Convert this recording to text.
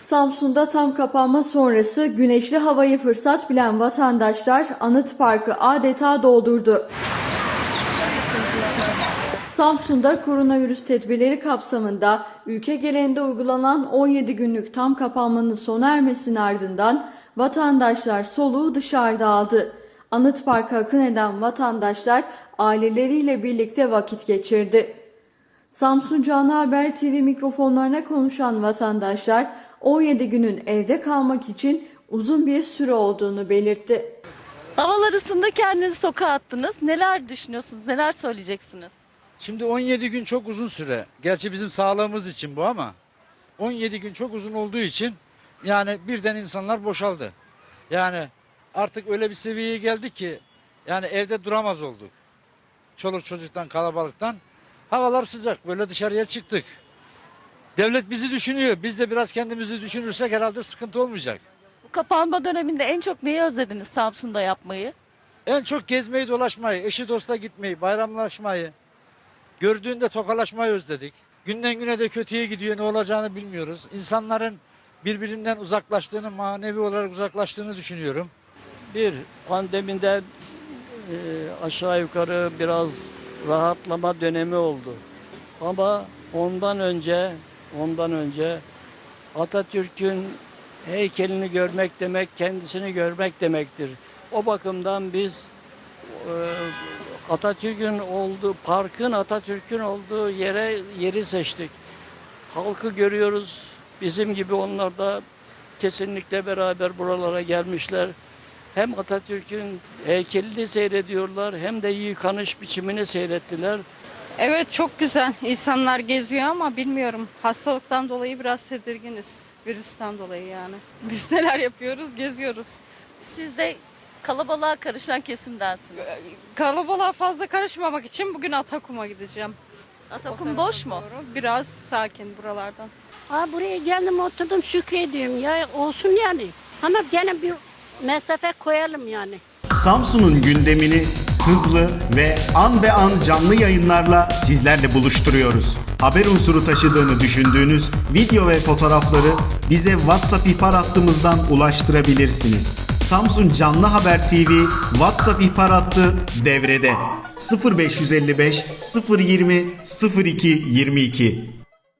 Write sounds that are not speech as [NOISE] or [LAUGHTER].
Samsun'da tam kapanma sonrası güneşli havayı fırsat bilen vatandaşlar Anıt Parkı adeta doldurdu. Samsun'da koronavirüs tedbirleri kapsamında ülke genelinde uygulanan 17 günlük tam kapanmanın sona ermesinin ardından vatandaşlar soluğu dışarıda aldı. Anıt Park'a akın eden vatandaşlar aileleriyle birlikte vakit geçirdi. Samsun Canlı Haber TV mikrofonlarına konuşan vatandaşlar 17 günün evde kalmak için uzun bir süre olduğunu belirtti. Havalar ısındı kendinizi sokağa attınız. Neler düşünüyorsunuz? Neler söyleyeceksiniz? Şimdi 17 gün çok uzun süre. Gerçi bizim sağlığımız için bu ama 17 gün çok uzun olduğu için yani birden insanlar boşaldı. Yani artık öyle bir seviyeye geldik ki yani evde duramaz olduk. Çoluk çocuktan kalabalıktan. Havalar sıcak böyle dışarıya çıktık. Devlet bizi düşünüyor. Biz de biraz kendimizi düşünürsek herhalde sıkıntı olmayacak. Bu kapanma döneminde en çok neyi özlediniz Samsun'da yapmayı? En çok gezmeyi, dolaşmayı, eşi dosta gitmeyi, bayramlaşmayı, gördüğünde tokalaşmayı özledik. Günden güne de kötüye gidiyor, ne olacağını bilmiyoruz. İnsanların birbirinden uzaklaştığını, manevi olarak uzaklaştığını düşünüyorum. Bir pandemide e, aşağı yukarı biraz rahatlama dönemi oldu. Ama ondan önce ondan önce Atatürk'ün heykelini görmek demek kendisini görmek demektir. O bakımdan biz e, Atatürk'ün olduğu parkın Atatürk'ün olduğu yere yeri seçtik. Halkı görüyoruz. Bizim gibi onlar da kesinlikle beraber buralara gelmişler. Hem Atatürk'ün heykelini seyrediyorlar hem de yıkanış biçimini seyrettiler. Evet çok güzel. İnsanlar geziyor ama bilmiyorum. Hastalıktan dolayı biraz tedirginiz. Virüsten dolayı yani. Biz [LAUGHS] neler yapıyoruz? Geziyoruz. Siz de kalabalığa karışan kesimdensiniz. Kalabalığa fazla karışmamak için bugün Atakum'a gideceğim. Atakum boş mu? Doğru. Biraz sakin buralardan. Aa, buraya geldim oturdum şükrediyorum ya olsun yani. Ama gene bir mesafe koyalım yani. Samsun'un gündemini hızlı ve an be an canlı yayınlarla sizlerle buluşturuyoruz. Haber unsuru taşıdığını düşündüğünüz video ve fotoğrafları bize WhatsApp ihbar hattımızdan ulaştırabilirsiniz. Samsun Canlı Haber TV WhatsApp ihbar hattı devrede. 0555 020 02 22